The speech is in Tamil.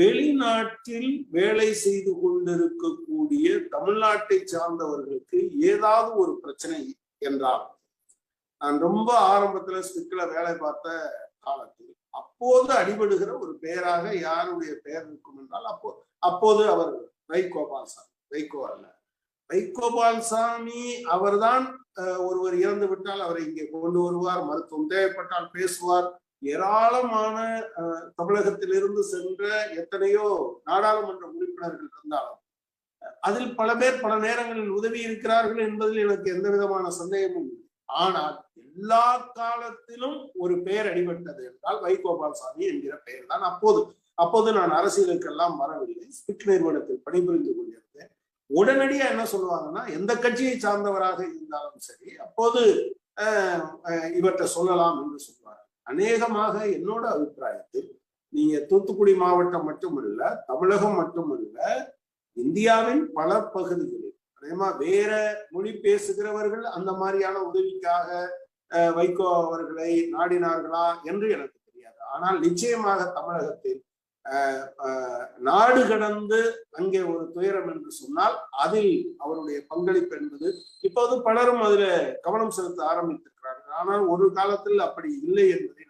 வெளிநாட்டில் வேலை செய்து கொண்டிருக்கக்கூடிய தமிழ்நாட்டை சார்ந்தவர்களுக்கு ஏதாவது ஒரு பிரச்சனை என்றால் நான் ரொம்ப ஆரம்பத்துல ஸ்டிக்ல வேலை பார்த்த காலத்தில் அப்போது அடிபடுகிற ஒரு பெயராக யாருடைய பெயர் இருக்கும் என்றால் அப்போ அப்போது அவர் வைகோபால் சாமி வைகோ அல்ல. வைகோபால் சாமி அவர்தான் ஒருவர் இறந்து விட்டால் அவரை இங்கே கொண்டு வருவார் மருத்துவம் தேவைப்பட்டால் பேசுவார் ஏராளமான தமிழகத்திலிருந்து சென்ற எத்தனையோ நாடாளுமன்ற உறுப்பினர்கள் இருந்தாலும் அதில் பல பேர் பல நேரங்களில் உதவி இருக்கிறார்கள் என்பதில் எனக்கு எந்த விதமான சந்தேகமும் இல்லை. ஆனால் எல்லா காலத்திலும் ஒரு பெயர் அடிபட்டது என்றால் வைகோபால்சாமி என்கிற பெயர் தான் அப்போது. அப்போது நான் அரசியலுக்கெல்லாம் வரவில்லை. ஸ்பிக் நிறுவனத்தில் பணிபுரிந்து கொண்டிருந்தேன். உடனடியா என்ன சொல்லுவாங்கன்னா எந்த கட்சியை சார்ந்தவராக இருந்தாலும் சரி அப்போது இவற்றை சொல்லலாம் என்று சொல்லி அநேகமாக என்னோட அபிப்பிராயத்தில் நீங்க தூத்துக்குடி மாவட்டம் மட்டுமல்ல தமிழகம் மட்டுமல்ல இந்தியாவின் பல பகுதிகளில் அதேமா வேற மொழி பேசுகிறவர்கள் அந்த மாதிரியான உதவிக்காக வைகோ அவர்களை நாடினார்களா என்று எனக்கு தெரியாது. ஆனால் நிச்சயமாக தமிழகத்தில் நாடு கடந்து அங்கே ஒரு துயரம் என்று சொன்னால் அதில் அவருடைய பங்களிப்பு என்பது இப்போது பலரும் அதுல கவனம் செலுத்த ஆரம்பித்திருக்கிறார்கள். ஆனால் ஒரு காலத்தில் அப்படி இல்லை என்பதை